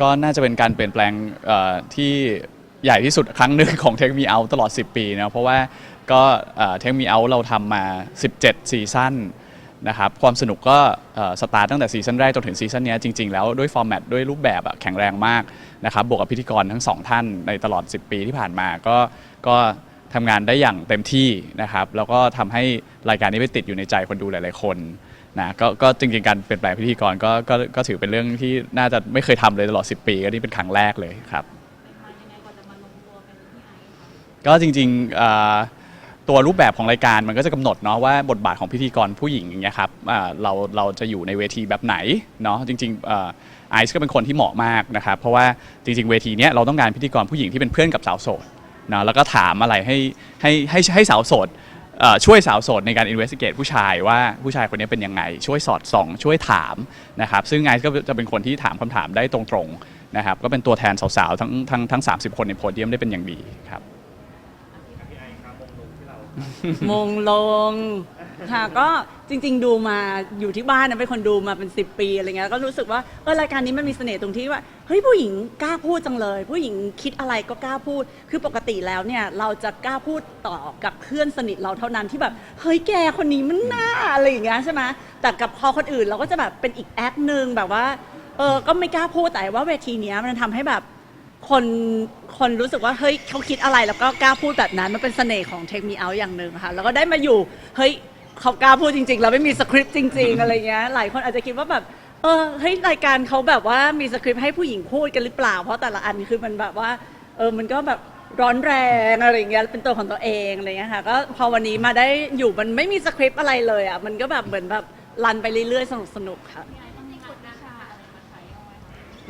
ก็น่าจะเป็นการเปลี่ยนแปลงเอ่อที่ใหญ่ที่สุดครั้งหนึ่งของเทคมีเอาตลอด 10 ปีนะเพราะว่าก็เทคมีเอาเราทำมา 17 ซีซั่นนะครับความสนุกก็สตาร์ตตั้งแต่ซีซั่นแรกจนถึงซีซั่นนี้จริงๆแล้วด้วยฟอร์แมตด้วยรูปแบบแข็งแรงมากนะครับบวกกับพิธีกรทั้งสองท่านในตลอด 10 ปีที่ผ่านมาก็ก็ทำงานได้อย่างเต็มที่นะครับแล้วก็ทำให้รายการนี้ไปติดอยู่ในใจคนดูหลายๆคน นะก็ก็จริงๆการเปลี่ยนแปลงพิธีกรก็ก็ก็ถือเป็นเรื่องที่น่าจะไม่เคยทำเลยตลอด 10 ปีก็นี่เป็นครั้งแรกเลยครับ ก็จริงๆเอ่อตัวรูปแบบของรายการมันก็จะกำหนดเนาะว่าบทบาทของพิธีกรผู้หญิงอย่างเงี้ยครับอ่าเราเราจะอยู่ในเวทีแบบไหนเนาะจริงๆเอ่อไอซ์ก็เป็นคนที่เหมาะมากนะครับเพราะว่าจริง ๆ เวทีเนี้ยเราต้องการพิธีกรผู้หญิงที่เป็นเพื่อนกับสาวโสดเนาะแล้วก็ถามอะไรให้ให้ให้ให้สาวโสด เอ่อช่วยสาวโสดในการ investigate ผู้ชายว่าผู้ชายคนนี้เป็นยังไง ช่วยสอดส่อง ช่วยถามนะครับซึ่งไอซ์ก็จะเป็นคนที่ถามคำถามได้ตรงๆนะครับก็เป็นตัวแทนสาวๆทั้งทั้งทั้ง 30 คนในโพเดียมได้เป็นอย่างดีครับ มงลง ค่ะก็จริง ๆ ดูมาอยู่ที่บ้านนะเป็นคนดูมาเป็น 10 ปีอะไรเงี้ยก็รู้สึกว่าเออรายการนี้มันมีเสน่ห์ตรงที่ว่าเฮ้ยผู้หญิงกล้าพูดจังเลย ผู้หญิงคิดอะไรก็กล้าพูด คือปกติแล้วเนี่ยเราจะกล้าพูดต่อกับเพื่อนสนิทเราเท่านั้นที่แบบเฮ้ยแกคนนี้มันน่าอะไรอย่างเงี้ยใช่ไหมแต่กับพอคนอื่นเราก็จะแบบเป็นอีกแอคหนึ่งแบบว่าเออก็ไม่กล้าพูดแต่ว่าเวทีเนี้ยมันทำให้แบบ คนคนรู้สึกว่าเฮ้ยเขาคิดอะไรแล้วก็กล้าพูดแบบนั้นมันเป็นเสน่ห์ของเทคมีเอาอย่างหนึ่งค่ะ แล้วก็ได้มาอยู่ เฮ้ย เขากล้าพูดจริงๆ แล้วไม่มีสคริปต์จริง ๆ อะไรเงี้ย หลายคนอาจจะคิดว่าแบบ เออ เฮ้ย รายการเขาแบบว่ามีสคริปต์ให้ผู้หญิงพูดกันหรือเปล่า เพราะแต่ละอันคือมันแบบว่า เออ มันก็แบบร้อนแรงอะไรเงี้ย เป็นตัวของตัวเองอะไรเงี้ยค่ะ ก็พอวันนี้มาได้อยู่มันไม่มีสคริปต์อะไรเลยอะ มันก็แบบเหมือนแบบรันไปเรื่อยๆ สนุกๆ ค่ะ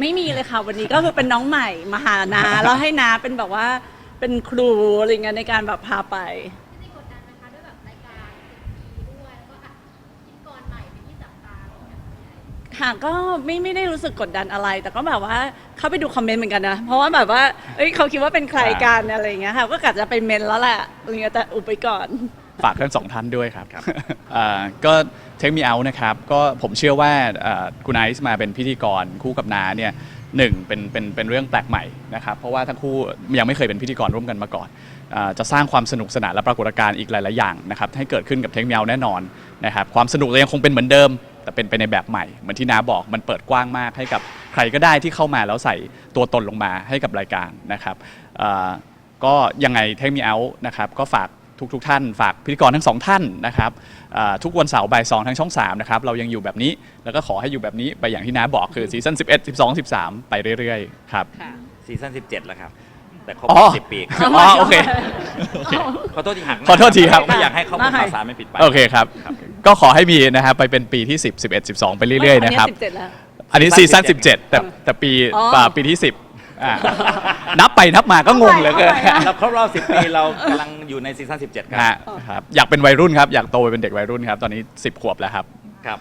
ไม่มีเลยค่ะ วันนี้ก็คือเป็นน้องใหม่มาหานาแล้วให้นาเป็นแบบว่าเป็นครูอะไรเงี้ยในการแบบพาไป ค่ะก็ไม่ไม่ได้รู้สึกกดดันอะไร แต่ก็แบบว่าเข้าไปดูคอมเมนต์เหมือนกันนะ เพราะว่าแบบว่าเอ้ยเขาคิดว่าเป็นใครกันอะไรอย่างเงี้ยค่ะ ก็กะจะไปเมนแล้วแหละอะไรเงี้ยแต่อุบไปก่อน ฝากทั้งสองท่านด้วยครับอ่าก็เทคมีเอานะครับ ก็ผมเชื่อว่าอ่าคุณไอซ์มาเป็นพิธีกรคู่กับนาเนี่ยหนึ่งเป็นเป็นเป็นเรื่องแปลกใหม่นะครับ เพราะว่าทั้งคู่ยังไม่เคยเป็นพิธีกรร่วมกันมาก่อนอาจะสร้างความสนุกสนานและปรากฏการณ์อีกหลาย ๆ อย่างนะครับให้เกิดขึ้นกับเทคมีเอาแน่นอนนะครับความสนุกยังคงเป็นเหมือนเดิม แต่เป็นไปในแบบใหม่เหมือนที่นาบอกมันเปิดกว้างมากให้กับใครก็ได้ที่เข้ามาแล้วใส่ตัวตนลงมาให้กับรายการนะครับอ่าก็ยังไงเทคมีเอานะครับก็ฝากทุกทท่าน ฝากพิธีกรทั้งสองท่านนะครับอ่าทุกวันเสาร์บ่ายสองทางช่อง3นะครับเรายังอยู่แบบนี้แล้วก็ขอให้อยู่แบบนี้ไปอย่างที่น้าบอกคือซีซั่น11 12 13 ไปเรื่อยๆครับค่ะซีซั่น17แล้วครับ แต่ครบอ๋อ สิบปีคอ๋รับอโอเค ขอโทษที่หักหน้าขอโทษทีครับ ไม่อยากให้ข้อมูลข่าวสารไม่ปิดไป โอเคครับ ก็ขอให้มีนะครับไปเป็นปีที่ 10 11 12 ไปเรื่อยๆนะครับ สิบเจ็ดแล้ว อันนี้ซีซั่น17 แต่แต่ปีอ๋อ ป่าปีที่ 10อ่านับไปนับมาก็งงเหลยเกินเอาใหม่เอาใหม่เราครบรอบ10 ปีเรากำลังอยู่ในซีซั่น17 ครัฮะครับอยากเป็นวัยรุ่นครับ อยากโตไปเป็นเด็กวัยรุ่นครับ ตอนนี้ 10 ขวบแล้วครับ ครับ